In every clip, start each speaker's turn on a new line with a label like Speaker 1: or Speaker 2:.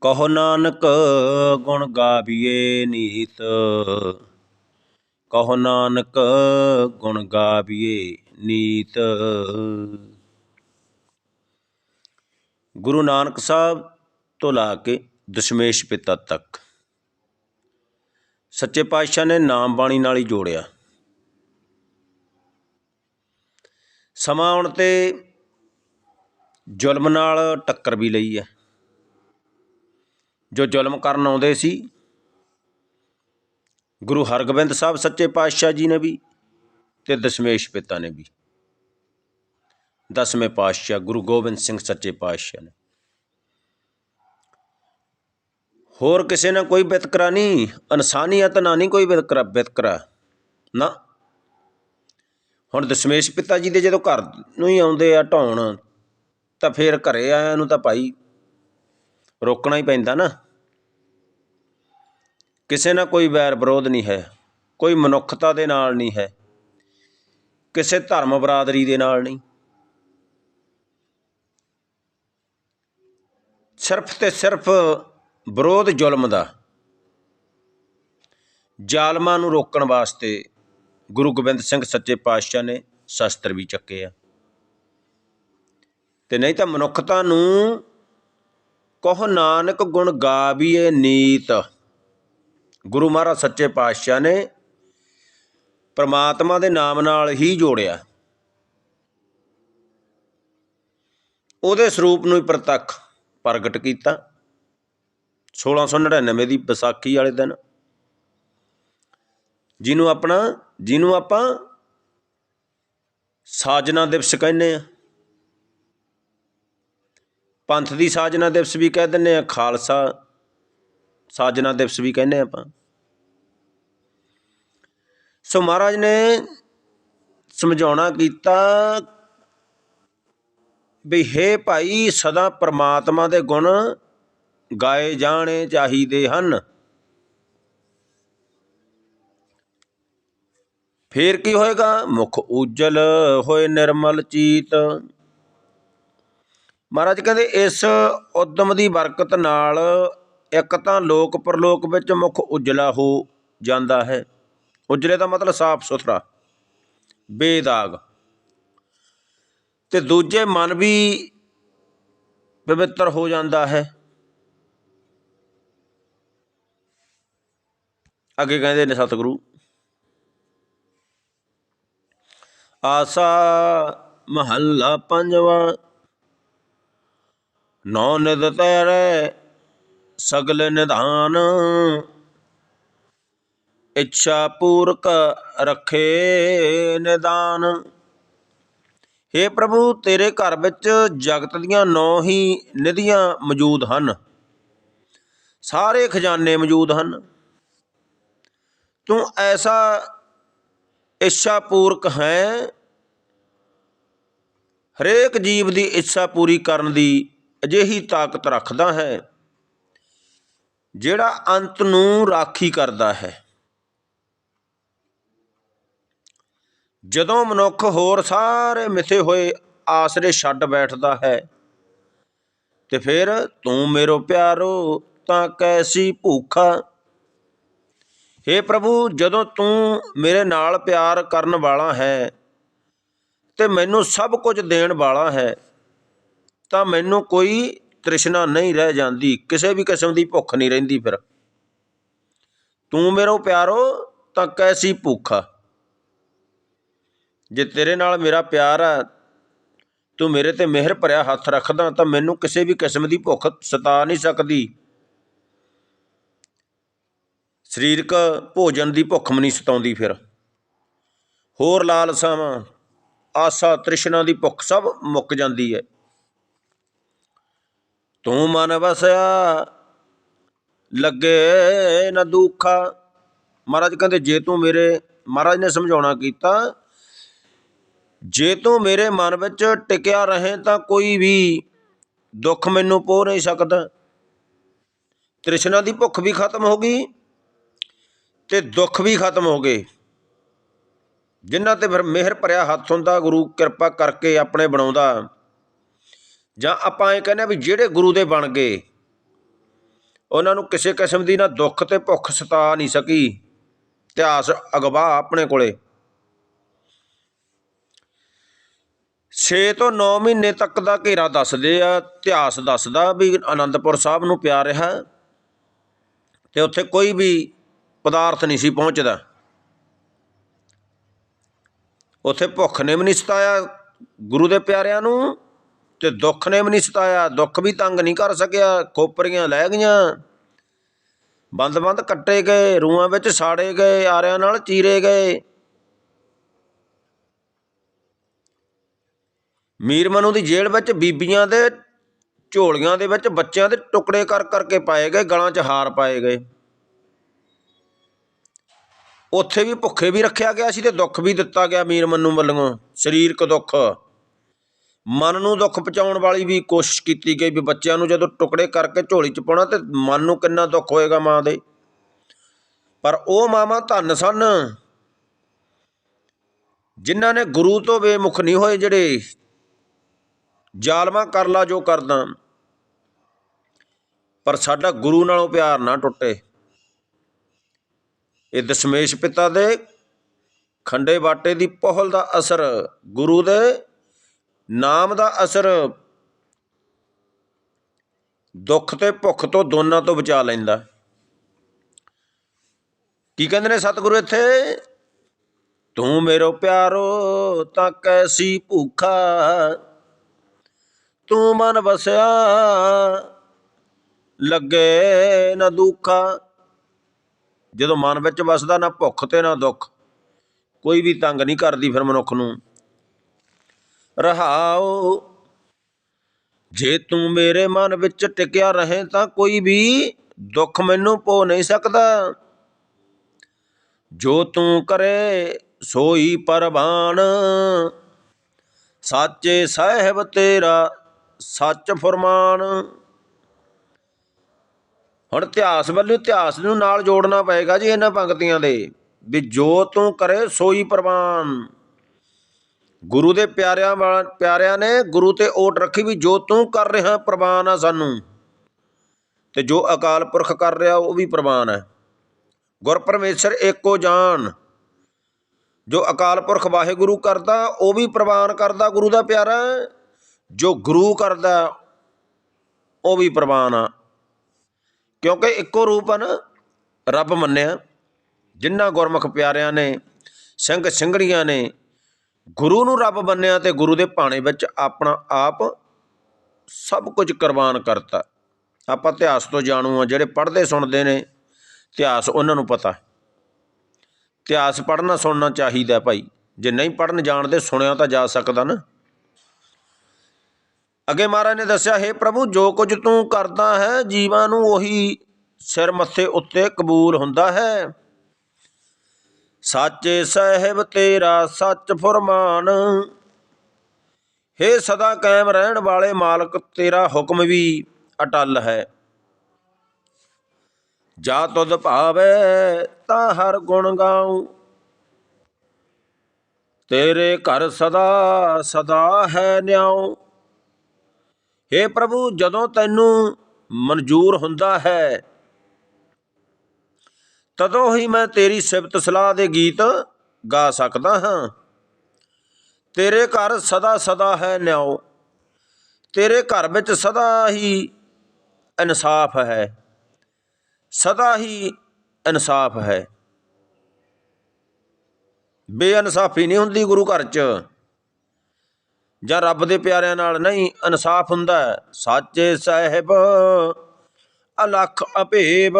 Speaker 1: ਕਹੋ ਨਾਨਕ, ਗੁਣ ਗਾਵੀਏ ਨੀਤ। ਕਹੋ ਨਾਨਕ, ਗੁਣ ਗਾਵੀਏ ਨੀਤ। ਗੁਰੂ ਨਾਨਕ ਸਾਹਿਬ ਤੋਂ ਲਾ ਕੇ ਦਸ਼ਮੇਸ਼ ਪਿਤਾ ਤੱਕ ਸੱਚੇ ਪਾਤਸ਼ਾਹ ਨੇ ਨਾਮ ਬਾਣੀ ਨਾਲ ਹੀ ਜੋੜਿਆ। ਸਮਾਂ ਆਉਣ ਤੇ ਜ਼ੁਲਮ ਨਾਲ ਟੱਕਰ ਵੀ ਲਈ ਹੈ। ਜੋ ਜ਼ੁਲਮ ਕਰਨ ਆਉਂਦੇ ਸੀ। ਗੁਰੂ ਹਰਗੋਬਿੰਦ ਸਾਹਿਬ ਸੱਚੇ ਪਾਤਸ਼ਾਹ ਜੀ ਨੇ ਵੀ ਤੇ ਦਸ਼ਮੇਸ਼ ਪਿਤਾ ਨੇ ਵੀ। ਦਸਵੇਂ ਪਾਤਸ਼ਾਹ ਗੁਰੂ ਗੋਬਿੰਦ ਸਿੰਘ ਸੱਚੇ ਪਾਤਸ਼ਾਹ ਨੇ। ਹੋਰ ਕਿਸੇ ਨਾਲ ਕੋਈ ਵਿਤਕਰਾ ਨਹੀਂ, ਇਨਸਾਨੀਅਤ ਨਾਲ ਨਹੀਂ ਕੋਈ ਵਿਤਕਰਾ ਵਿਤਕਰਾ ਨਾ। ਹੁਣ ਦਸ਼ਮੇਸ਼ ਪਿਤਾ ਜੀ ਦੇ ਜਦੋਂ ਘਰ ਨੂੰ ਹੀ ਆਉਂਦੇ ਆ ਢਾਉਣ, ਤਾਂ ਫੇਰ ਘਰੇ ਆਇਆਂ ਨੂੰ ਤਾਂ ਭਾਈ ਰੋਕਣਾ ਹੀ ਪੈਂਦਾ ਨਾ। ਕਿਸੇ ਨਾਲ ਕੋਈ ਵੈਰ ਵਿਰੋਧ ਨਹੀਂ ਹੈ, ਕੋਈ ਮਨੁੱਖਤਾ ਦੇ ਨਾਲ ਨਹੀਂ ਹੈ, ਕਿਸੇ ਧਰਮ ਬਰਾਦਰੀ ਦੇ ਨਾਲ ਨਹੀਂ। ਸਿਰਫ ਤੇ ਸਿਰਫ ਵਿਰੋਧ ਜ਼ੁਲਮ ਦਾ, ਜ਼ਾਲਮਾਂ ਨੂੰ ਰੋਕਣ ਵਾਸਤੇ ਗੁਰੂ ਗੋਬਿੰਦ ਸਿੰਘ ਸੱਚੇ ਪਾਤਸ਼ਾਹ ਨੇ ਸ਼ਸਤਰ ਵੀ ਚੱਕੇ ਆ। ਤੇ ਨਹੀਂ ਤਾਂ ਮਨੁੱਖਤਾ ਨੂੰ ਕਹੋ ਨਾਨਕ ਗੁਣ ਗਾਵੀਏ ਨੀਤ। ਗੁਰੂ ਮਹਾਰਾਜ ਸੱਚੇ ਪਾਤਸ਼ਾਹ ਨੇ ਪ੍ਰਮਾਤਮਾ ਦੇ ਨਾਮ ਨਾਲ ਹੀ ਜੋੜਿਆ। ਉਹਦੇ ਸਰੂਪ ਨੂੰ ਪ੍ਰਤੱਖ ਪ੍ਰਗਟ ਕੀਤਾ। 1699 ਦੀ ਵਿਸਾਖੀ ਵਾਲੇ ਦਿਨ ਜਿਹਨੂੰ ਆਪਣਾ, ਜਿਹਨੂੰ ਆਪਾਂ ਸਾਜਨਾ ਦਿਵਸ ਕਹਿੰਦੇ ਆ ਪੰਥ ਦੀ ਸਾਜਨਾ ਦਿਵਸ ਵੀ ਕਹਿ ਦਿੰਦੇ ਆ ਖਾਲਸਾ ਸਾਜਨਾ ਦਿਵਸ ਵੀ ਕਹਿੰਦੇ ਆਪਾਂ। ਸੋ ਮਹਾਰਾਜ ਨੇ ਸਮਝਾਉਣਾ ਕੀਤਾ ਵੀ ਹੇ ਭਾਈ, ਸਦਾ ਪ੍ਰਮਾਤਮਾ ਦੇ ਗੁਣ ਗਾਏ ਜਾਣੇ ਚਾਹੀਦੇ ਹਨ। ਫੇਰ ਕੀ ਹੋਏਗਾ? ਮੁਖ ਉਜਲ ਹੋਏ ਨਿਰਮਲ ਚੀਤ। ਮਹਾਰਾਜ ਕਹਿੰਦੇ ਇਸ ਉਦਮ ਦੀ ਬਰਕਤ ਨਾਲ ਇੱਕ ਤਾਂ ਲੋਕ ਪਰਲੋਕ ਵਿੱਚ ਮੁਖ ਉਜਲਾ ਹੋ ਜਾਂਦਾ ਹੈ। ਉਜਲੇ ਦਾ ਮਤਲਬ ਸਾਫ਼ ਸੁਥਰਾ, ਬੇਦਾਗ। ਤੇ ਦੂਜੇ ਮਨ ਵੀ ਪਵਿੱਤਰ ਹੋ ਜਾਂਦਾ ਹੈ। ਅੱਗੇ ਕਹਿੰਦੇ ਨੇ ਸਤਿਗੁਰੂ, ਆਸਾ ਮਹੱਲਾ ਪੰਜਵਾ ਨੌ ਨਿਦ ਤੇਰੇ ਸਗਲ ਨਿਧਾਨ। ਇੱਛਾ ਪੂਰਕ ਰੱਖੇ ਨਿਦਾਨ। हे ਪ੍ਰਭੂ, ਤੇਰੇ ਘਰ ਵਿੱਚ ਜਗਤ ਦੀਆਂ ਨੌ ਹੀ ਨਿਧੀਆਂ ਮੌਜੂਦ ਹਨ। ਸਾਰੇ ਖਜ਼ਾਨੇ ਮੌਜੂਦ ਹਨ। ਤੂੰ ਐਸਾ ਇੱਛਾ ਪੂਰਕ ਹੈ, ਹਰੇਕ ਜੀਵ ਦੀ ਇੱਛਾ ਪੂਰੀ ਕਰਨ ਦੀ ਅਜਿਹੀ ਤਾਕਤ ਰੱਖਦਾ ਹੈ, ਜਿਹੜਾ ਅੰਤ ਨੂੰ ਰਾਖੀ ਕਰਦਾ ਹੈ। ਜਦੋਂ ਮਨੁੱਖ ਹੋਰ ਸਾਰੇ ਮਿੱਥੇ ਹੋਏ ਆਸਰੇ ਛੱਡ ਬੈਠਦਾ ਹੈ, ਤੇ ਫਿਰ ਤੂੰ ਮੇਰੋ ਪਿਆਰੋ, ਤਾਂ ਕੈਸੀ ਭੂਖਾ? हे ਪ੍ਰਭੂ, ਜਦੋਂ ਤੂੰ ਮੇਰੇ ਨਾਲ ਪਿਆਰ ਕਰਨ ਵਾਲਾ ਹੈ, ਤੇ ਮੈਨੂੰ ਸਭ ਕੁਝ ਦੇਣ ਵਾਲਾ ਹੈ ਤਾਂ ਮੈਨੂੰ ਕੋਈ ਤ੍ਰਿਸ਼ਨਾ ਨਹੀਂ ਰਹਿ ਜਾਂਦੀ। ਕਿਸੇ ਵੀ ਕਿਸਮ ਦੀ ਭੁੱਖ ਨਹੀਂ ਰਹਿੰਦੀ ਫਿਰ। ਤੂੰ ਮੇਰੋ ਪਿਆਰੋ ਤਾਂ ਕੈਸੀ ਭੁੱਖਾ ਜੇ ਤੇਰੇ ਨਾਲ ਮੇਰਾ ਪਿਆਰ ਆ, ਤੂੰ ਮੇਰੇ ਤੇ ਮਿਹਰ ਭਰਿਆ ਹੱਥ ਰੱਖਦਾ ਤਾਂ ਮੈਨੂੰ ਕਿਸੇ ਵੀ ਕਿਸਮ ਦੀ ਭੁੱਖ ਸਤਾ ਨਹੀਂ ਸਕਦੀ। ਸਰੀਰਕ ਭੋਜਨ ਦੀ ਭੁੱਖ ਮਨੀ ਸਤਾਉਂਦੀ ਫਿਰ। ਹੋਰ ਲਾਲਸਾਵਾਂ, ਆਸਾ, ਤ੍ਰਿਸ਼ਨਾ ਦੀ ਭੁੱਖ ਸਭ ਮੁੱਕ ਜਾਂਦੀ ਹੈ। ਤੂੰ ਮਨ ਵਸਿਆ, ਲੱਗੇ ਨਾ ਦੁੱਖਾ। ਮਹਾਰਾਜ ਕਹਿੰਦੇ, ਜੇ ਤੂੰ ਮੇਰੇ, ਮਹਾਰਾਜ ਨੇ ਸਮਝਾਉਣਾ ਕੀਤਾ, ਜੇ ਤੂੰ ਮੇਰੇ ਮਨ ਵਿੱਚ ਟਿਕਿਆ ਰਹੇ ਤਾਂ ਕੋਈ ਵੀ ਦੁੱਖ ਮੈਨੂੰ ਪੋ ਨਹੀਂ ਸਕਦਾ। ਤ੍ਰਿਸ਼ਨਾ ਦੀ ਭੁੱਖ ਵੀ ਖਤਮ ਹੋ ਗਈ ਤੇ ਦੁੱਖ ਵੀ ਖਤਮ ਹੋ ਗਏ। ਜਿਨ੍ਹਾਂ ਤੇ ਫਿਰ ਮਿਹਰ ਭਰਿਆ ਹੱਥ ਹੁੰਦਾ, ਗੁਰੂ ਕਿਰਪਾ ਕਰਕੇ ਆਪਣੇ ਬਣਾਉਂਦਾ। ਜਾਂ ਆਪਾਂ ਇਹ ਕਹਿੰਦੇ ਆ ਵੀ ਜਿਹੜੇ ਗੁਰੂ ਦੇ ਬਣ ਗਏ, ਉਹਨਾਂ ਨੂੰ ਕਿਸੇ ਕਿਸਮ ਦੀ ਨਾ ਦੁੱਖ ਤੇ ਭੁੱਖ ਸਤਾ ਨਹੀਂ ਸਕੀ, ਇਤਿਹਾਸ ਅਗਵਾ ਆਪਣੇ ਕੋਲੇ। 6 ਤੋਂ 9 ਮਹੀਨੇ ਤੱਕ ਦਾ ਘੇਰਾ ਦੱਸਦੇ ਆ, ਇਤਿਹਾਸ ਦੱਸਦਾ ਵੀ ਆਨੰਦਪੁਰ ਸਾਹਿਬ ਨੂੰ ਪਿਆ ਰਿਹਾ, ਤੇ ਉੱਥੇ ਕੋਈ ਵੀ ਪਦਾਰਥ ਨਹੀਂ ਸੀ ਪਹੁੰਚਦਾ। ਉੱਥੇ ਭੁੱਖ ਨੇ ਵੀ ਨਹੀਂ ਸਤਾਇਆ ਗੁਰੂ ਦੇ ਪਿਆਰਿਆਂ ਨੂੰ ਤੇ ਦੁੱਖ ਨੇ ਵੀ ਨਹੀਂ ਸਤਾਇਆ, ਦੁੱਖ ਵੀ ਤੰਗ ਨਹੀਂ ਕਰ ਸਕਿਆ, ਖੋਪਰੀਆਂ ਲੈ ਗਈਆਂ। ਬੰਦ-ਬੰਦ ਕੱਟੇ ਗਏ, ਰੂਹਾਂ ਵਿੱਚ ਸਾੜੇ ਗਏ, ਆਰਿਆਂ ਨਾਲ ਚੀਰੇ ਗਏ। ਮੀਰ ਮਨੂ ਦੀ ਜੇਲ੍ਹ ਵਿੱਚ ਬੀਬੀਆਂ ਦੇ ਝੋਲੀਆਂ ਦੇ ਵਿੱਚ ਬੱਚਿਆਂ ਦੇ ਟੁਕੜੇ ਕਰ ਕਰਕੇ ਪਾਏ ਗਏ, ਗਲਾਂ 'ਚ ਹਾਰ ਪਾਏ ਗਏ। ਉੱਥੇ ਵੀ ਭੁੱਖੇ ਵੀ ਰੱਖਿਆ ਗਿਆ ਸੀ ਤੇ ਦੁੱਖ ਵੀ ਦਿੱਤਾ ਗਿਆ ਮੀਰ ਮਨੂ ਵੱਲੋਂ, ਸਰੀਰਕ ਦੁੱਖ। ਮਨ ਨੂੰ ਦੁੱਖ ਪਹੁੰਚਾਉਣ ਵਾਲੀ ਵੀ ਕੋਸ਼ਿਸ਼ ਕੀਤੀ ਗਈ ਵੀ ਬੱਚਿਆਂ ਨੂੰ ਜਦੋਂ ਟੁਕੜੇ ਕਰਕੇ ਝੋਲੀ 'ਚ ਪਾਉਣਾ ਤੇ ਮਨ ਨੂੰ ਕਿੰਨਾ ਦੁੱਖ ਹੋਏਗਾ ਮਾਂ ਦੇ। ਪਰ ਉਹ ਮਾਵਾਂ ਧੰਨ ਸਨ, ਜਿਨ੍ਹਾਂ ਨੇ ਗੁਰੂ ਤੋਂ ਬੇਮੁਖ ਨਹੀਂ ਹੋਏ ਜਿਹੜੇ ਜ਼ਾਲਮਾ ਕਰ ਲਾ ਜੋ ਕਰਦਾ। ਪਰ ਸਾਡਾ ਗੁਰੂ ਨਾਲੋਂ ਪਿਆਰ ਨਾ ਟੁੱਟੇ। ਇਹ ਦਸ਼ਮੇਸ਼ ਪਿਤਾ ਦੇ ਖੰਡੇ ਬਾਟੇ ਦੀ ਪਹਲ ਦਾ ਅਸਰ ਗੁਰੂ ਦੇ ਨਾਮ ਦਾ ਅਸਰ ਦੁੱਖ ਤੇ ਭੁੱਖ ਤੋਂ ਦੋਨਾਂ ਤੋਂ ਬਚਾ ਲੈਂਦਾ। ਕੀ ਕਹਿੰਦੇ ਨੇ ਸਤਿਗੁਰੂ ਇੱਥੇ? ਤੂੰ ਮੇਰੋ ਪਿਆਰੋ, ਤਾਂ ਕੈਸੀ ਭੁੱਖਾ? ਤੂੰ ਮਨ ਵਸਿਆ, ਲੱਗੇ ਨਾ ਦੁੱਖਾ। ਜਦੋਂ ਮਨ ਵਿੱਚ ਵਸਦਾ ਨਾ ਭੁੱਖ ਤੇ ਨਾ ਦੁੱਖ, ਕੋਈ ਵੀ ਤੰਗ ਨਹੀਂ ਕਰਦੀ ਫਿਰ ਮਨੁੱਖ ਨੂੰ। ਰਹਾਓ। ਜੇ ਤੂੰ ਮੇਰੇ ਮਨ ਵਿੱਚ ਟਿਕਿਆ ਰਹੇ ਤਾਂ ਕੋਈ ਵੀ ਦੁੱਖ ਮੈਨੂੰ ਪੋ ਨਹੀਂ ਸਕਦਾ। ਜੋ ਤੂੰ ਕਰੇ, ਸੋਈ ਪਰਵਾਨ। ਸਾਚੇ ਸਾਹਿਬ ਤੇਰਾ ਸੱਚ ਫਰਮਾਨ। ਹੁਣ ਇਤਿਹਾਸ ਵੱਲੋਂ ਇਤਿਹਾਸ ਨੂੰ ਨਾਲ ਜੋੜਨਾ ਪਏਗਾ ਜੀ ਇਹਨਾਂ ਪੰਕਤੀਆਂ ਦੇ, ਵੀ ਜੋ ਤੂੰ ਕਰੇ, ਸੋਈ ਪ੍ਰਵਾਨ। ਗੁਰੂ ਦੇ ਪਿਆਰਿਆਂ ਵਾਲਾ, ਪਿਆਰਿਆਂ ਨੇ ਗੁਰੂ ਤੇ ਓਟ ਰੱਖੀ ਵੀ ਜੋ ਤੂੰ ਕਰ ਰਿਹਾ ਪ੍ਰਵਾਨ ਆ ਸਾਨੂੰ। ਤੇ ਜੋ ਅਕਾਲ ਪੁਰਖ ਕਰ ਰਿਹਾ ਉਹ ਵੀ ਪ੍ਰਵਾਨ ਹੈ ਗੁਰ ਪਰਮੇਸ਼ਰ ਏਕੋ ਜਾਨ। ਜੋ ਅਕਾਲ ਪੁਰਖ ਵਾਹਿਗੁਰੂ ਕਰਦਾ, ਉਹ ਵੀ ਪ੍ਰਵਾਨ ਕਰਦਾ ਗੁਰੂ ਦਾ ਪਿਆਰਾ। ਜੋ ਗੁਰੂ ਕਰਦਾ, ਉਹ ਵੀ ਪ੍ਰਵਾਨ ਆ। ਕਿਉਂਕਿ ਇੱਕੋ ਰੂਪ ਹਨ ਰੱਬ ਮੰਨਿਆ। ਜਿਨ੍ਹਾਂ ਗੁਰਮੁਖ ਪਿਆਰਿਆਂ ਨੇ ਸਿੰਘ ਸਿੰਘੜੀਆਂ ਨੇ ਗੁਰੂ ਨੂੰ ਰੱਬ ਮੰਨਿਆ ਤੇ ਗੁਰੂ ਦੇ ਭਾਣੇ ਵਿੱਚ ਆਪਣਾ ਆਪ ਸਭ ਕੁਝ ਕੁਰਬਾਨ ਕਰਤਾ। ਆਪਾਂ ਇਤਿਹਾਸ ਤੋਂ ਜਾਣੂ ਆ ਜਿਹੜੇ ਪੜ੍ਹਦੇ ਸੁਣਦੇ ਨੇ, ਇਤਿਹਾਸ ਉਹਨਾਂ ਨੂੰ ਪਤਾ ਇਤਿਹਾਸ ਪੜ੍ਹਨਾ ਸੁਣਨਾ ਚਾਹੀਦਾ ਭਾਈ। ਜੇ ਨਹੀਂ ਪੜ੍ਹਨ ਜਾਣਦੇ, ਸੁਣਿਆ ਤਾਂ ਜਾ ਸਕਦਾ ਨਾ। ਅੱਗੇ ਮਹਾਰਾਜ ਨੇ ਦੱਸਿਆ, ਹੈ ਪ੍ਰਭੂ, ਜੋ ਕੁਝ ਤੂੰ ਕਰਦਾ ਹੈ, ਜੀਵਾਂ ਨੂੰ ਉਹੀ ਸਿਰ ਮੱਥੇ ਉੱਤੇ ਕਬੂਲ ਹੁੰਦਾ ਹੈ। ਸਾਚੇ ਸਹਿਬ ਤੇਰਾ ਸੱਚ ਫਰਮਾਨ। ਹੇ ਸਦਾ ਕਾਇਮ ਰਹਿਣ ਵਾਲੇ ਮਾਲਕ, ਤੇਰਾ ਹੁਕਮ ਵੀ ਅਟਲ ਹੈ। ਜਾ ਤੁਧ ਭਾਵੇ ਤਾਂ ਹਰ ਗੁਣ ਗਾਉ। ਤੇਰੇ ਘਰ ਸਦਾ ਸਦਾ ਹੈ ਨਿਆਉ। ਹੇ ਪ੍ਰਭੂ, ਜਦੋਂ ਤੈਨੂੰ ਮਨਜ਼ੂਰ ਹੁੰਦਾ ਹੈ ਤਦੋਂ ਹੀ ਮੈਂ ਤੇਰੀ ਸਿਫਤ ਸਲਾਹ ਦੇ ਗੀਤ ਗਾ ਸਕਦਾ ਹਾਂ। ਤੇਰੇ ਘਰ ਸਦਾ ਸਦਾ ਹੈ ਨਿਆਉ। ਤੇਰੇ ਘਰ ਵਿੱਚ ਸਦਾ ਹੀ ਇਨਸਾਫ ਹੈ। ਸਦਾ ਹੀ ਇਨਸਾਫ ਹੈ। ਬੇਇਨਸਾਫੀ ਨਹੀਂ ਹੁੰਦੀ ਗੁਰੂ ਘਰ 'ਚ। ਜਾਂ ਰੱਬ ਦੇ ਪਿਆਰਿਆਂ ਨਾਲ ਨਹੀਂ ਇਨਸਾਫ ਹੁੰਦਾ। ਹੈ। ਸਾਚੇ ਸਾਹਿਬ, ਅਲਖ ਅਭੇਵ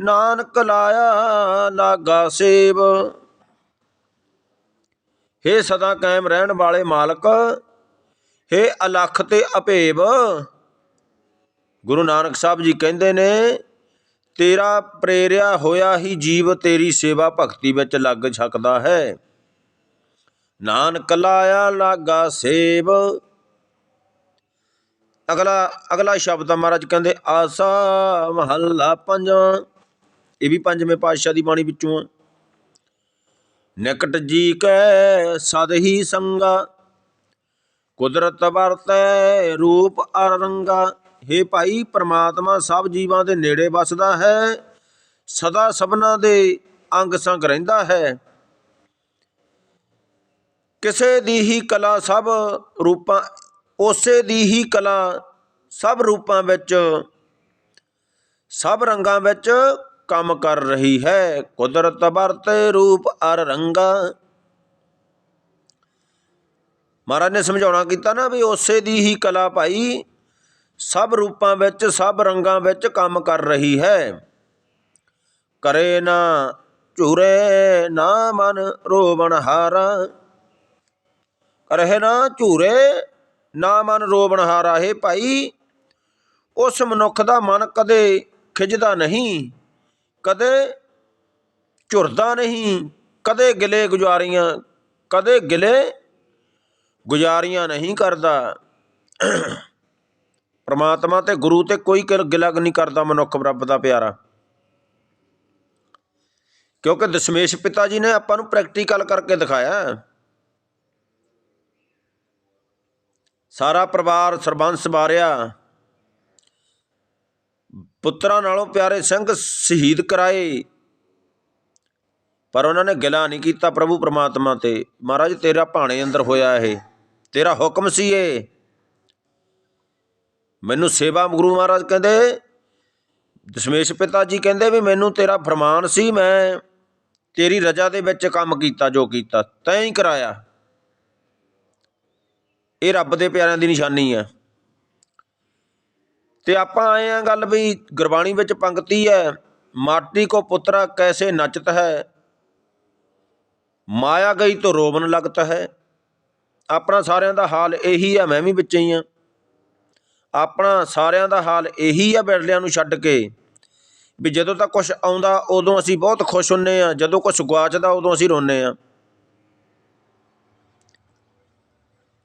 Speaker 1: ਨਾਨਕ ਲਾਇਆ ਲਾਗਾ ਸੇਵ। ਹੇ ਸਦਾ ਕਾਇਮ ਰਹਿਣ ਵਾਲੇ ਮਾਲਕ, ਹੇ ਅਲਖ ਤੇ ਅਭੇਵ। ਗੁਰੂ ਨਾਨਕ ਸਾਹਿਬ ਜੀ ਕਹਿੰਦੇ ਨੇ, ਤੇਰਾ ਪ੍ਰੇਰਿਆ ਹੋਇਆ ਹੀ ਜੀਵ ਤੇਰੀ ਸੇਵਾ ਭਗਤੀ ਵਿੱਚ ਲੱਗ ਸਕਦਾ ਹੈ। ਨਾਨਕ ਲਾਇਆ ਲਾਗਾ ਸੇਵ। ਅਗਲਾ ਅਗਲਾ ਸ਼ਬਦ ਮਹਾਰਾਜ ਕਹਿੰਦੇ, ਆਸਾ ਮਹੱਲਾ ਪੰਜਵਾਂ। ਇਹ ਵੀ ਪੰਜਵੇਂ ਪਾਤਸ਼ਾਹ ਦੀ ਬਾਣੀ ਵਿੱਚੋਂ ਆ। ਨਿਕਟ ਜੀ ਕੈ ਸਦ ਹੀ ਸੰਗਾ, ਕੁਦਰਤ ਵਰਤੈ ਰੂਪ ਅਰੰਗਾ। हे ਭਾਈ, ਪ੍ਰਮਾਤਮਾ ਸਭ ਜੀਵਾਂ ਦੇ ਨੇੜੇ ਵਸਦਾ ਹੈ, ਸਦਾ ਸਭਨਾ ਦੇ ਅੰਗ ਸੰਗ ਰਹਿੰਦਾ ਹੈ। ਕਿਸੇ ਦੀ ਹੀ ਕਲਾ ਸਭ ਰੂਪਾਂ, ਉਸੇ ਦੀ ਹੀ ਕਲਾ ਸਭ ਰੂਪਾਂ ਵਿੱਚ, ਸਭ ਰੰਗਾਂ ਵਿੱਚ ਕੰਮ ਕਰ ਰਹੀ ਹੈ। ਕੁਦਰਤ ਵਰਤੇ ਰੂਪ ਅਰ ਰੰਗਾ। ਮਹਾਰਾਜ ਨੇ ਸਮਝਾਉਣਾ ਕੀਤਾ ਨਾ ਵੀ ਉਸੇ ਦੀ ਹੀ ਕਲਾ ਭਾਈ ਸਭ ਰੂਪਾਂ ਵਿੱਚ, ਸਭ ਰੰਗਾਂ ਵਿੱਚ ਕੰਮ ਕਰ ਰਹੀ ਹੈ। ਕਰੇ ਨਾ ਝੂਰੇ ਨਾ ਮਨ ਰੋਵਣ ਹਾਰਾ। ਰਹੇ ਨਾ ਝੂਰੇ ਨਾ ਮਨ ਰੋਵਣ ਹਾਰਾ। ਹੈ ਭਾਈ, ਉਸ ਮਨੁੱਖ ਦਾ ਮਨ ਕਦੇ ਖਿਜਦਾ ਨਹੀਂ। ਕਦੇ ਝੁਰਦਾ ਨਹੀਂ, ਕਦੇ ਗਿਲੇ ਗੁਜ਼ਾਰੀਆਂ, ਕਦੇ ਗਿਲੇ ਗੁਜ਼ਾਰੀਆਂ ਨਹੀਂ ਕਰਦਾ। ਪਰਮਾਤਮਾ ਤੇ ਗੁਰੂ ਤੇ ਕੋਈ ਗਿਲ- ਗਿਲਾ ਨਹੀਂ ਕਰਦਾ ਮਨੁੱਖ ਰੱਬ ਦਾ ਪਿਆਰਾ। ਕਿਉਂਕਿ ਦਸ਼ਮੇਸ਼ ਪਿਤਾ ਜੀ ਨੇ ਆਪਾਂ ਨੂੰ ਪ੍ਰੈਕਟੀਕਲ ਕਰਕੇ ਦਿਖਾਇਆ। ਸਾਰਾ ਪਰਿਵਾਰ ਸਰਬੰਸ ਬਾਰਿਆ ਪੁੱਤਰਾਂ ਨਾਲੋਂ ਪਿਆਰੇ ਸਿੰਘ ਸ਼ਹੀਦ ਕਰਾਏ। ਪਰ ਉਹਨਾਂ ਨੇ ਗਿਲਾ ਨਹੀਂ ਕੀਤਾ ਪ੍ਰਭੂ ਪ੍ਰਮਾਤਮਾ ਤੇ। ਮਹਾਰਾਜ, ਤੇਰਾ ਭਾਣੇ ਅੰਦਰ ਹੋਇਆ ਇਹ। ਤੇਰਾ ਹੁਕਮ ਸੀ ਇਹ। ਮੈਨੂੰ ਸੇਵਾ ਗੁਰੂ ਮਹਾਰਾਜ ਕਹਿੰਦੇ, ਦਸ਼ਮੇਸ਼ ਪਿਤਾ ਜੀ ਕਹਿੰਦੇ ਵੀ ਮੈਨੂੰ ਤੇਰਾ ਫਰਮਾਨ ਸੀ, ਮੈਂ ਤੇਰੀ ਰਜਾ ਦੇ ਵਿੱਚ ਕੰਮ ਕੀਤਾ, ਜੋ ਕੀਤਾ, ਤੈਂ ਹੀ ਕਰਾਇਆ। ਇਹ ਰੱਬ ਦੇ ਪਿਆਰਿਆਂ ਦੀ ਨਿਸ਼ਾਨੀ ਹੈ ਤੇ ਆਪਾਂ ਆਏ ਆ ਗੱਲ ਵੀ ਗੁਰਬਾਣੀ ਵਿੱਚ ਪੰਕਤੀ ਹੈ, ਮਾਟੀ ਕੋ ਪੁੱਤਰਾ ਕੈਸੇ ਨੱਚਤ ਹੈ? ਮਾਇਆ ਗਈ ਤੋ ਰੋਵਨ ਲਗਤ ਹੈ। ਆਪਣਾ ਸਾਰਿਆਂ ਦਾ ਹਾਲ ਇਹੀ ਆ ਮੈਂ ਵੀ ਵਿੱਚ ਹੀ ਆ। ਆਪਣਾ ਸਾਰਿਆਂ ਦਾ ਹਾਲ ਇਹੀ ਆ ਬੈਠਲਿਆਂ ਨੂੰ ਛੱਡ ਕੇ ਵੀ ਜਦੋਂ ਤੱਕ ਕੁਝ ਆਉਂਦਾ, ਉਦੋਂ ਅਸੀਂ ਬਹੁਤ ਖੁਸ਼ ਹੁੰਨੇ ਆ। ਜਦੋਂ ਕੁਝ ਗਵਾਚਦਾ ਉਦੋਂ ਅਸੀਂ ਰੋਨੇ ਆ।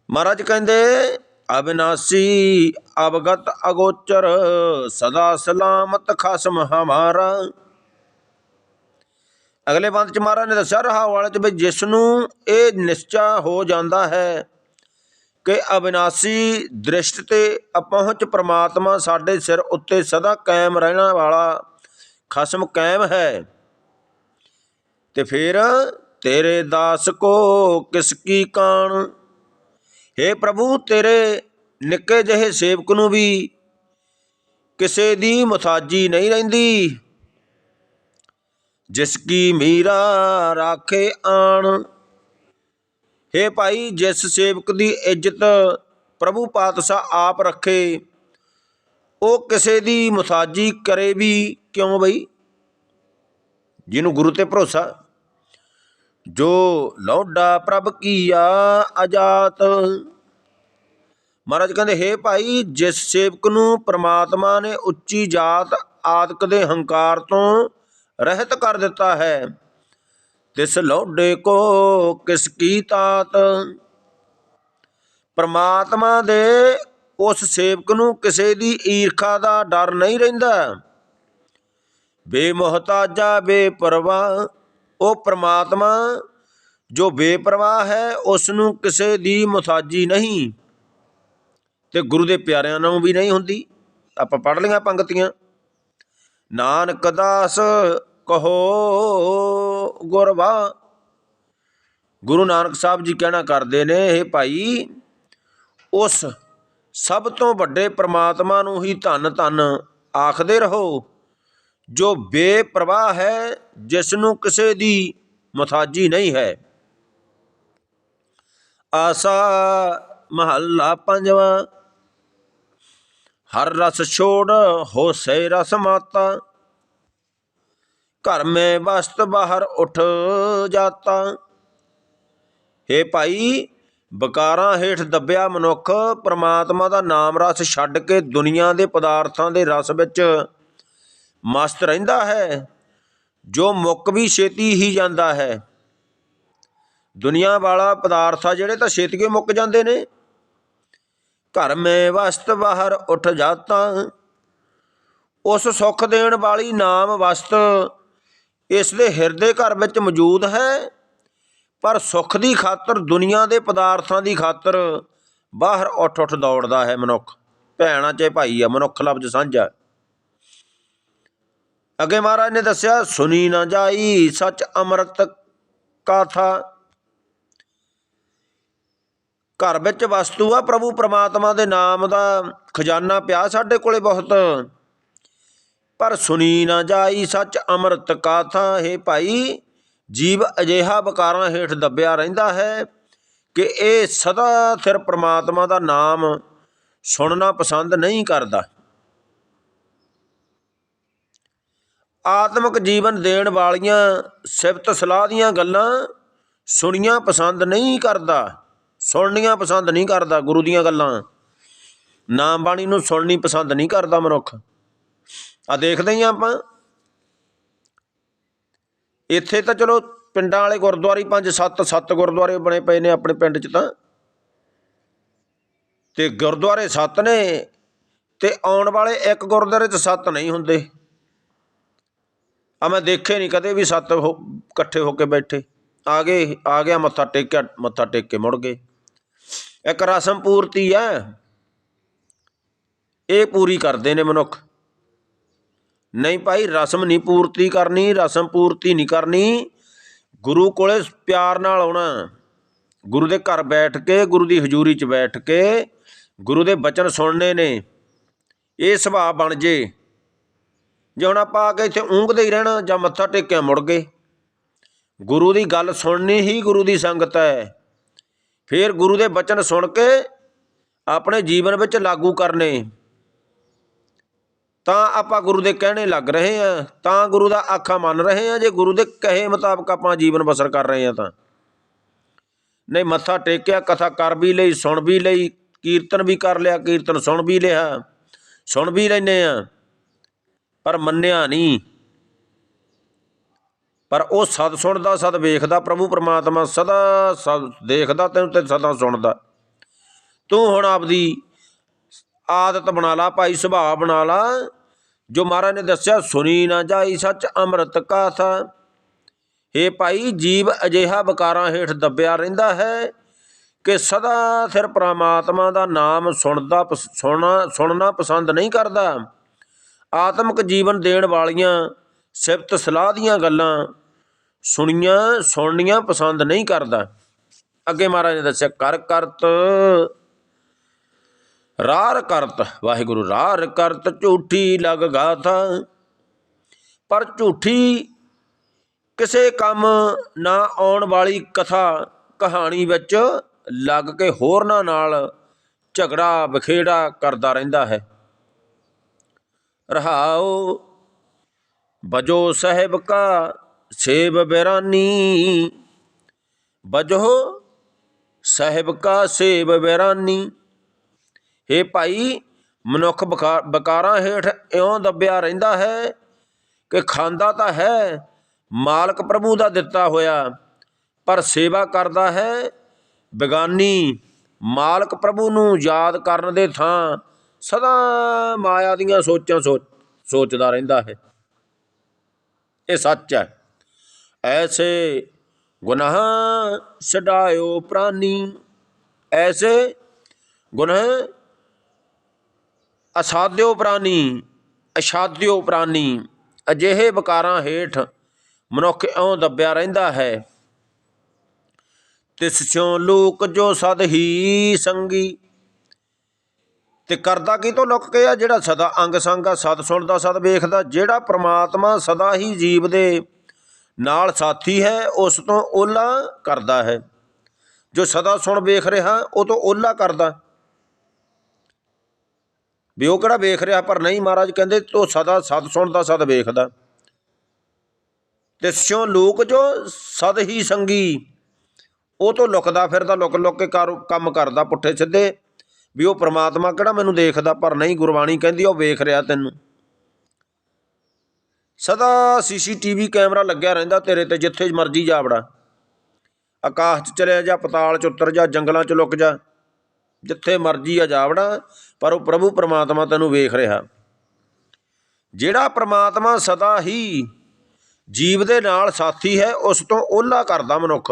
Speaker 1: ਮਹਾਰਾਜ ਕਹਿੰਦੇ ਅਬਿਨਾਸੀ ਅਵਗਤ ਅਗੋਚਰ, ਸਦਾ ਸਲਾਮਤ ਖਸਮ ਹਮਾਰਾ। ਅਗਲੇ ਬੰਦ ਚ ਮਹਾਰਾਜ ਨੇ ਦੱਸਿਆ ਰਹਾ ਵਾਲੇ ਚ ਵੀ ਜਿਸ ਨੂੰ ਇਹ ਨਿਸ਼ਚਾ ਹੋ ਜਾਂਦਾ ਹੈ ਕਿ ਅਬਿਨਾਸੀ ਦ੍ਰਿਸ਼ਟ ਤੇ ਅਪਹੁੰਚ ਪ੍ਰਮਾਤਮਾ ਸਾਡੇ ਸਿਰ ਉੱਤੇ ਸਦਾ ਕਾਇਮ ਰਹਿਣ ਵਾਲਾ ਖਸਮ ਕਾਇਮ ਹੈ। ਤੇ ਫਿਰ ਤੇਰੇ ਦਾਸ ਕੋ ਕਿਸ ਕੀ ਕਾਣ? ਹੇ ਪ੍ਰਭੂ, ਤੇਰੇ ਨਿੱਕੇ ਜਿਹੇ ਸੇਵਕ ਨੂੰ ਵੀ ਕਿਸੇ ਦੀ ਮੁਤਾਜੀ ਨਹੀਂ ਰਹਿੰਦੀ। ਜਿਸ ਕੀ ਮੀਰਾ ਰਾਖੇ ਆਣ। ਹੇ ਭਾਈ, ਜਿਸ ਸੇਵਕ ਦੀ ਇੱਜ਼ਤ ਪ੍ਰਭੂ ਪਾਤਸ਼ਾਹ ਆਪ ਰੱਖੇ, ਉਹ ਕਿਸੇ ਦੀ ਮੁਤਾਜੀ ਕਰੇ ਵੀ ਕਿਉਂ ਬਈ? ਜਿਹਨੂੰ ਗੁਰੂ ਤੇ ਭਰੋਸਾ ਜੋ ਲੌਡਾ ਪ੍ਰਭ ਕੀਆ ਆਜਾਤ ਮਹਾਰਾਜ ਕਹਿੰਦੇ, ਹੇ ਭਾਈ, ਜਿਸ ਸੇਵਕ ਨੂੰ ਪ੍ਰਮਾਤਮਾ ਨੇ ਉੱਚੀ ਜਾਤ ਆਦਿਕ ਦੇ ਹੰਕਾਰ ਤੋਂ ਰਹਿਤ ਕਰ ਦਿੱਤਾ ਹੈ, ਤਿਸ ਲੌਡੇ ਕੋ ਕਿਸ ਕੀ ਤਾਤ? ਪ੍ਰਮਾਤਮਾ ਦੇ ਉਸ ਸੇਵਕ ਨੂੰ ਕਿਸੇ ਦੀ ਈਰਖਾ ਦਾ ਡਰ ਨਹੀਂ ਰਹਿੰਦਾ। ਬੇਮੁਹਤਾਜਾ, ਬੇਪਰਵਾਹ ਉਹ ਪ੍ਰਮਾਤਮਾ ਜੋ ਬੇਪਰਵਾਹ ਹੈ ਉਸ ਨੂੰ ਕਿਸੇ ਦੀ ਮੁਤਾਜੀ ਨਹੀਂ। ਤੇ ਗੁਰੂ ਦੇ ਪਿਆਰਿਆਂ ਨੂੰ ਵੀ ਨਹੀਂ ਹੁੰਦੀ। ਆਪਾਂ ਪੜ੍ਹ ਲਈਆਂ ਪੰਕਤੀਆਂ ਨਾਨਕ ਦਾਸ ਕਹੋ ਗੁਰਵਾ ਗੁਰੂ ਨਾਨਕ ਸਾਹਿਬ ਜੀ ਕਹਿਣਾ ਕਰਦੇ ਨੇ ਇਹ ਭਾਈ, ਉਸ ਸਭ ਤੋਂ ਵੱਡੇ ਪ੍ਰਮਾਤਮਾ ਨੂੰ ਹੀ ਧੰਨ ਧੰਨ ਆਖਦੇ ਰਹੋ। ਜੋ ਬੇਪਰਵਾਹ ਹੈ ਜਿਸ ਨੂੰ ਕਿਸੇ ਦੀ ਮੁਤਾਜੀ ਨਹੀਂ ਹੈ। ਆਸਾ ਮਹੱਲਾ ਪੰਜਵਾਂ, ਹਰ ਰਸ ਛੋੜ ਹੋਸੇ ਰਸ ਮਾਤਾ। ਘਰ ਮੈਂ ਵਸਤ ਬਾਹਰ ਉਠ ਜਾਤਾ। ਹੇ ਭਾਈ, ਬਕਾਰਾਂ ਹੇਠ ਦੱਬਿਆ ਮਨੁੱਖ, ਪ੍ਰਮਾਤਮਾ ਦਾ ਨਾਮ ਰਸ ਛੱਡ ਕੇ ਦੁਨੀਆ ਦੇ ਪਦਾਰਥਾਂ ਦੇ ਰਸ ਵਿੱਚ ਮਸਤ ਰਹਿੰਦਾ ਹੈ, ਜੋ ਮੁੱਕ ਵੀ ਛੇਤੀ ਹੀ ਜਾਂਦਾ ਹੈ। ਦੁਨੀਆ ਵਾਲਾ ਪਦਾਰਥ ਆ ਜਿਹੜੇ ਤਾਂ ਛੇਤੀ ਮੁੱਕ ਜਾਂਦੇ ਨੇ। ਘਰ ਮੈਂ ਵਸਤ ਬਾਹਰ ਉੱਠ ਜਾਤਾ, ਉਸ ਸੁੱਖ ਦੇਣ ਵਾਲੀ ਨਾਮ ਵਸਤ ਇਸ ਦੇ ਹਿਰਦੇ ਘਰ ਵਿੱਚ ਮੌਜੂਦ ਹੈ। ਪਰ ਸੁੱਖ ਦੀ ਖਾਤਰ, ਦੁਨੀਆ ਦੇ ਪਦਾਰਥਾਂ ਦੀ ਖਾਤਰ ਬਾਹਰ ਉੱਠ ਉੱਠ ਦੌੜਦਾ ਹੈ ਮਨੁੱਖ। ਭੈਣਾ ਚਾਹੇ ਭਾਈ ਆ, ਮਨੁੱਖ ਲਫ਼ਜ਼ ਸਾਂਝਾ। ਅੱਗੇ ਮਹਾਰਾਜ ਨੇ ਦੱਸਿਆ, ਸੁਣੀ ਨਾ ਜਾਈ, ਸੱਚ ਅੰਮ੍ਰਿਤ ਕਾਥਾ ਘਰ ਵਿੱਚ ਵਸਤੂ ਆ, ਪ੍ਰਭੂ ਪ੍ਰਮਾਤਮਾ ਦੇ ਨਾਮ ਦਾ ਖਜ਼ਾਨਾ ਪਿਆ ਸਾਡੇ ਕੋਲੇ ਬਹੁਤ। ਪਰ ਸੁਣੀ ਨਾ ਜਾਈ, ਸੱਚ ਅੰਮ੍ਰਿਤ ਕਾਥਾ ਹੈ ਭਾਈ, ਜੀਵ ਅਜੇਹਾ ਵਿਕਾਰਾਂ ਹੇਠ ਦੱਬਿਆ ਰਹਿੰਦਾ ਹੈ ਕਿ ਇਹ ਸਦਾ ਸਿਰ ਪ੍ਰਮਾਤਮਾ ਦਾ ਨਾਮ ਸੁਣਨਾ ਪਸੰਦ ਨਹੀਂ ਕਰਦਾ। ਆਤਮਿਕ ਜੀਵਨ ਦੇਣ ਵਾਲੀਆਂ ਸਿਫਤ ਸਲਾਹ ਦੀਆਂ ਗੱਲਾਂ ਸੁਣੀਆਂ ਪਸੰਦ ਨਹੀਂ ਕਰਦਾ, ਸੁਣਨੀਆਂ ਪਸੰਦ ਨਹੀਂ ਕਰਦਾ ਗੁਰੂ ਦੀਆਂ ਗੱਲਾਂ। ਨਾਮ ਬਾਣੀ ਨੂੰ ਸੁਣਨੀ ਪਸੰਦ ਨਹੀਂ ਕਰਦਾ ਮਨੁੱਖ। ਆ ਦੇਖਦੇ ਹੀ ਹਾਂ ਆਪਾਂ। ਇੱਥੇ ਤਾਂ ਚਲੋ ਪਿੰਡਾਂ ਵਾਲੇ ਗੁਰਦੁਆਰੇ ਪੰਜ ਸੱਤ ਸੱਤ ਗੁਰਦੁਆਰੇ ਬਣੇ ਪਏ ਨੇ ਆਪਣੇ ਪਿੰਡ 'ਚ ਤਾਂ। ਤੇ ਗੁਰਦੁਆਰੇ ਸੱਤ ਨੇ ਤੇ ਆਉਣ ਵਾਲੇ ਇੱਕ ਗੁਰਦੁਆਰੇ 'ਚ ਸੱਤ ਨਹੀਂ ਹੁੰਦੇ। ਆ ਮੈਂ ਦੇਖੇ ਨਹੀਂ ਕਦੇ ਵੀ ਸੱਤ ਹੋ- ਇਕੱਠੇ ਹੋ ਕੇ ਬੈਠੇ। ਆ ਗਏ, ਆ ਗਿਆ ਮੱਥਾ ਟੇਕਿਆ, ਮੱਥਾ ਟੇਕ ਕੇ ਮੁੜ ਗਏ। ਇੱਕ ਰਸਮ ਪੂਰਤੀ ਹੈ ਇਹ ਪੂਰੀ ਕਰਦੇ ਨੇ ਮਨੁੱਖ। ਨਹੀਂ ਭਾਈ, ਰਸਮ ਨਹੀਂ ਪੂਰਤੀ ਕਰਨੀ, ਰਸਮ ਪੂਰਤੀ ਨਹੀਂ ਕਰਨੀ। ਗੁਰੂ ਕੋਲੇ ਪਿਆਰ ਨਾਲ ਆਉਣਾ। ਗੁਰੂ ਦੇ ਘਰ ਬੈਠ ਕੇ, ਗੁਰੂ ਦੀ ਹਜ਼ੂਰੀ 'ਚ ਬੈਠ ਕੇ, ਗੁਰੂ ਦੇ ਬਚਨ ਸੁਣਨੇ ਨੇ। ਇਹ ਸੁਭਾਅ ਬਣ ਜੇ। ਜੇ ਹੁਣ ਆਪਾਂ ਆ ਕੇ ਇੱਥੇ ਉਂਘਦੇ ਹੀ ਰਹਿਣਾ ਜਾਂ ਮੱਥਾ ਟੇਕਿਆ ਮੁੜ ਗਏ ਗੁਰੂ ਦੀ ਗੱਲ ਸੁਣਨੀ ਹੀ ਗੁਰੂ ਦੀ ਸੰਗਤ ਹੈ। ਫਿਰ ਗੁਰੂ ਦੇ ਬਚਨ ਸੁਣ ਕੇ ਆਪਣੇ ਜੀਵਨ ਵਿੱਚ ਲਾਗੂ ਕਰਨੇ। ਤਾਂ ਆਪਾਂ ਗੁਰੂ ਦੇ ਕਹਿਣੇ ਲੱਗ ਰਹੇ ਆ ਤਾਂ ਗੁਰੂ ਦਾ ਆਖਾ ਮੰਨ ਰਹੇ ਆ ਜੇ ਗੁਰੂ ਦੇ ਕਹੇ ਮੁਤਾਬਕ ਆਪਾਂ ਜੀਵਨ ਬਸਰ ਕਰ ਰਹੇ ਆ ਤਾਂ। ਨਹੀਂ, ਮੱਥਾ ਟੇਕਿਆ, ਕਥਾ ਕਰ ਵੀ ਲਈ, ਸੁਣ ਵੀ ਲਈ, ਕੀਰਤਨ ਵੀ ਕਰ ਲਿਆ, ਕੀਰਤਨ ਸੁਣ ਵੀ ਲਿਆ, ਸੁਣ ਵੀ ਲੈਨੇ ਆ ਪਰ ਮੰਨਿਆ ਨਹੀਂ। ਪਰ ਉਹ ਸਦ ਸੁਣਦਾ, ਸਦ ਵੇਖਦਾ, ਪ੍ਰਭੂ ਪਰਮਾਤਮਾ ਸਦਾ ਸਦ ਦੇਖਦਾ, ਤੈਨੂੰ ਤੇ ਸਦਾ ਸੁਣਦਾ। ਤੂੰ ਹੁਣ ਆਪਦੀ ਆਦਤ ਬਣਾ ਲਾ, ਭਾਈ ਸੁਭਾਅ ਬਣਾ ਲਾ। ਜੋ ਮਹਾਰਾਜ ਨੇ ਦੱਸਿਆ, ਸੁਣੀ ਨਾ ਜਾਈ ਸੱਚ ਅੰਮ੍ਰਿਤ ਕਾਥਾ ਏ ਭਾਈ, ਜੀਵ ਅਜੇਹਾ ਵਿਕਾਰਾਂ ਹੇਠ ਦੱਬਿਆ ਰਹਿੰਦਾ ਹੈ ਕਿ ਸਦਾ ਸਿਰ ਪ੍ਰਮਾਤਮਾ ਦਾ ਨਾਮ ਸੁਣਦਾ ਪਸ- ਸੁਣਨਾ ਸੁਣਨਾ ਪਸੰਦ ਨਹੀਂ ਕਰਦਾ। ਆਤਮਿਕ ਜੀਵਨ ਦੇਣ ਵਾਲੀਆਂ ਸਿਫਤ ਸਲਾਹ ਦੀਆਂ ਗੱਲਾਂ ਸੁਣੀਆਂ, ਸੁਣਨੀਆਂ ਪਸੰਦ ਨਹੀਂ ਕਰਦਾ। ਅੱਗੇ ਮਹਾਰਾਜ ਨੇ ਦੱਸਿਆ, ਕਰ ਕਰਤ, ਰਾਰ ਕਰਤ, ਵਾਹਿਗੁਰੂ ਰਾਰ ਕਰਤ, ਝੂਠੀ ਲਗ ਗਾਥਾ। ਪਰ ਝੂਠੀ ਕਿਸੇ ਕੰਮ ਨਾ ਆਉਣ ਵਾਲੀ ਕਥਾ ਕਹਾਣੀ ਵਿੱਚ ਲੱਗ ਕੇ ਹੋਰਨਾਂ ਨਾਲ ਝਗੜਾ, ਵਿਖੇੜਾ ਕਰਦਾ ਰਹਿੰਦਾ ਹੈ। ਰਹਾਉ ਬਜੋ ਸਾਹਿਬ ਕਾ ਸੇਬ ਬੈਰਾਨੀ। ਬਜੋ ਸਾਹਿਬ ਕਾ ਸੇਬ ਬੈਰਾਨੀ। ਹੇ ਭਾਈ, ਮਨੁੱਖ ਬਕਾ- ਬਕਾਰਾਂ ਹੇਠ ਇਉਂ ਦੱਬਿਆ ਰਹਿੰਦਾ ਹੈ ਕਿ ਖਾਂਦਾ ਤਾਂ ਹੈ, ਮਾਲਕ ਪ੍ਰਭੂ ਦਾ ਦਿੱਤਾ ਹੋਇਆ, ਪਰ ਸੇਵਾ ਕਰਦਾ ਹੈ ਬੇਗਾਨੀ। ਮਾਲਕ ਪ੍ਰਭੂ ਨੂੰ ਯਾਦ ਕਰਨ ਦੇ ਥਾਂ ਸਦਾ ਮਾਇਆ ਦੀਆਂ ਸੋਚਾਂ ਸੋਚ ਸੋਚਦਾ ਰਹਿੰਦਾ ਹੈ। ਇਹ ਸੱਚ ਹੈ। ਐਸੇ ਗੁਨਾਹ ਛਡਾਇਓ ਪ੍ਰਾਨੀ। ਐਸੇ ਗੁਨਾਹ ਅਸਾਧਿਓ ਪ੍ਰਾਨੀ, ਅਸ਼ਾਧਿਓ ਪ੍ਰਾਨੀ। ਅਜਿਹੇ ਵਿਕਾਰਾਂ ਹੇਠ ਮਨੁੱਖ ਇਉਂ ਦੱਬਿਆ ਰਹਿੰਦਾ ਹੈ। ਤਿਸ ਸਿਉ ਲੋਕ ਜੋ ਸਦ ਹੀ ਸੰਗੀ ਤੇ ਕਰਦਾ ਕੀ ਤੋਂ ਲੁੱਕ ਕੇ ਆ? ਜਿਹੜਾ ਸਦਾ ਅੰਗ ਸੰਗ ਆ, ਸਦ ਸੁਣਦਾ, ਸਦ ਵੇਖਦਾ, ਜਿਹੜਾ ਪ੍ਰਮਾਤਮਾ ਸਦਾ ਹੀ ਜੀਵ ਦੇ ਨਾਲ ਸਾਥੀ ਹੈ, ਉਸ ਤੋਂ ਓਲਾ ਕਰਦਾ ਹੈ। ਜੋ ਸਦਾ ਸੁਣ ਵੇਖ ਰਿਹਾ, ਉਹ ਤੋਂ ਓਲਾ ਕਰਦਾ। ਵੀ ਉਹ ਕਿਹੜਾ ਵੇਖ ਰਿਹਾ? ਪਰ ਨਹੀਂ ਮਹਾਰਾਜ ਕਹਿੰਦੇ, ਤੋ ਸਦਾ ਸਤ ਸੁਣਦਾ, ਸਦ ਵੇਖਦਾ। ਤੇ ਸਿਉ ਲੋਕ ਜੋ ਸਦ ਹੀ ਸੰਗੀ, ਉਹ ਤੋਂ ਲੁਕਦਾ ਫਿਰਦਾ ਲੁਕ ਲੁਕ ਕੇ ਕਾਰੋ- ਕੰਮ ਕਰਦਾ ਪੁੱਠੇ ਸਿੱਧੇ। ਵੀ ਉਹ ਪ੍ਰਮਾਤਮਾ ਕਿਹੜਾ ਮੈਨੂੰ ਦੇਖਦਾ, ਪਰ ਨਹੀਂ ਗੁਰਬਾਣੀ ਕਹਿੰਦੀ, ਉਹ ਵੇਖ ਰਿਹਾ ਤੈਨੂੰ। ਸਦਾ ਸੀਸੀਟੀਵੀ ਕੈਮਰਾ ਲੱਗਿਆ ਰਹਿੰਦਾ ਤੇਰੇ ਤੇ, ਜਿੱਥੇ ਮਰਜ਼ੀ ਜਾਵੜਾ ਆਕਾਸ਼ 'ਚ ਚਲਿਆ ਜਾ, ਪਤਾਲ 'ਚ ਉਤਰ ਜਾ, ਜੰਗਲਾਂ 'ਚ ਲੁਕ ਜਾ। ਜਿੱਥੇ ਮਰਜ਼ੀ ਆ ਜਾਵੜਾ ਪਰ ਉਹ ਪ੍ਰਭੂ ਪ੍ਰਮਾਤਮਾ ਤੈਨੂੰ ਵੇਖ ਰਿਹਾ। ਜਿਹੜਾ ਪ੍ਰਮਾਤਮਾ ਸਦਾ ਹੀ ਜੀਵ ਦੇ ਨਾਲ ਸਾਥੀ ਹੈ, ਉਸ ਤੋਂ ਓਲਾ ਕਰਦਾ ਮਨੁੱਖ।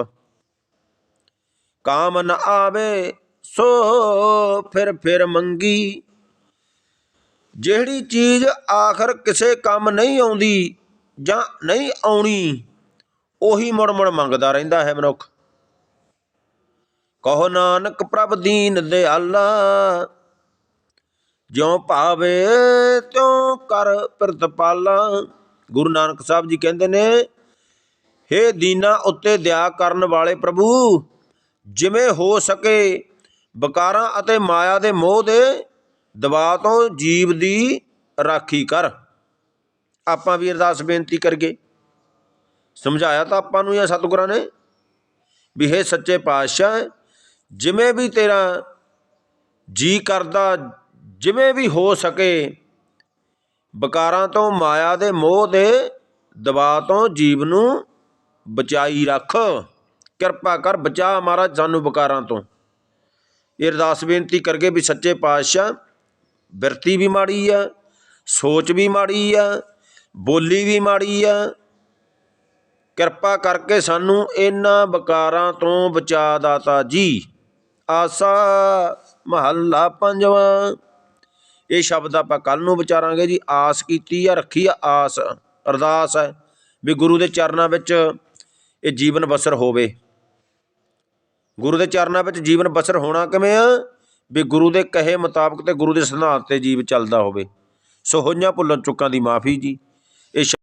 Speaker 1: ਕਾਮ ਨ ਆਵੇ ਸੋ ਫਿਰ ਫਿਰ ਮੰਗੀ। ਜਿਹੜੀ ਚੀਜ਼ ਆਖਰ ਕਿਸੇ ਕੰਮ ਨਹੀਂ ਆਉਂਦੀ ਜਾਂ ਨਹੀਂ ਆਉਣੀ, ਉਹੀ ਮੁੜ ਮੁੜ ਮੰਗਦਾ ਰਹਿੰਦਾ ਹੈ ਮਨੁੱਖ। ਕਹੋ ਨਾਨਕ ਪ੍ਰਭ ਦੀਨ ਦਿਆਲਾ, ਜਿਉ ਭਾਵੇ ਤਿਉ ਕਰ ਪ੍ਰਤਪਾਲਾ ਗੁਰੂ ਨਾਨਕ ਸਾਹਿਬ ਜੀ ਕਹਿੰਦੇ ਨੇ, ਹੇ ਦੀਨਾ ਉੱਤੇ ਦਇਆ ਕਰਨ ਵਾਲੇ ਪ੍ਰਭੂ, ਜਿਵੇਂ ਹੋ ਸਕੇ ਵਿਕਾਰਾਂ ਅਤੇ ਮਾਇਆ ਦੇ ਮੋਹ ਦੇ ਦਬਾਅ ਤੋਂ ਜੀਵ ਦੀ ਰਾਖੀ ਕਰ। ਆਪਾਂ ਵੀ ਅਰਦਾਸ ਬੇਨਤੀ ਕਰਗੇ ਸਮਝਾਇਆ ਤਾਂ ਆਪਾਂ ਨੂੰ ਇਹ ਸਤਿਗੁਰਾਂ ਨੇ ਵੀ ਹੈ ਸੱਚੇ ਪਾਤਸ਼ਾਹ, ਜਿਵੇਂ ਵੀ ਤੇਰਾ ਜੀ ਕਰਦਾ, ਜਿਵੇਂ ਵੀ ਹੋ ਸਕੇ, ਵਿਕਾਰਾਂ ਤੋਂ ਮਾਇਆ ਦੇ ਮੋਹ ਦੇ ਦਬਾਅ ਤੋਂ ਜੀਵ ਨੂੰ ਬਚਾਈ ਰੱਖ। ਕਿਰਪਾ ਕਰ ਬਚਾ ਮਹਾਰਾਜ ਸਾਨੂੰ ਵਿਕਾਰਾਂ ਤੋਂ। ਇਹ ਅਰਦਾਸ ਬੇਨਤੀ ਕਰਕੇ ਵੀ ਸੱਚੇ ਪਾਤਸ਼ਾਹ, ਬਿਰਤੀ ਵੀ ਮਾੜੀ ਆ, ਸੋਚ ਵੀ ਮਾੜੀ ਆ, ਬੋਲੀ ਵੀ ਮਾੜੀ ਆ। ਕਿਰਪਾ ਕਰਕੇ ਸਾਨੂੰ ਇਹਨਾਂ ਵਿਕਾਰਾਂ ਤੋਂ ਬਚਾ ਦਾਤਾ ਜੀ। ਆਸਾ ਮਹੱਲਾ ਪੰਜਵਾਂ। ਇਹ ਸ਼ਬਦ ਆਪਾਂ ਕੱਲ ਨੂੰ ਵਿਚਾਰਾਂਗੇ ਜੀ। ਆਸ ਕੀਤੀ ਆ, ਰੱਖੀ ਆ, ਆਸ, ਅਰਦਾਸ ਹੈ ਵੀ ਗੁਰੂ ਦੇ ਚਰਨਾਂ ਵਿੱਚ ਇਹ ਜੀਵਨ ਬਸਰ ਹੋਵੇ। ਗੁਰੂ ਦੇ ਚਰਨਾਂ ਵਿੱਚ ਜੀਵਨ ਬਸਰ ਹੋਣਾ ਕਿਵੇਂ ਆ? ਵੀ ਗੁਰੂ ਦੇ ਕਹੇ ਮੁਤਾਬਕ ਤੇ ਗੁਰੂ ਦੇ ਸਿਧਾਂਤ ਤੇ ਜੀਵ ਚੱਲਦਾ ਹੋਵੇ। ਸੋ ਹੋਈਆਂ ਭੁੱਲਾਂ ਚੁੱਕਾਂ ਦੀ ਮਾਫੀ ਜੀ। ਇਹ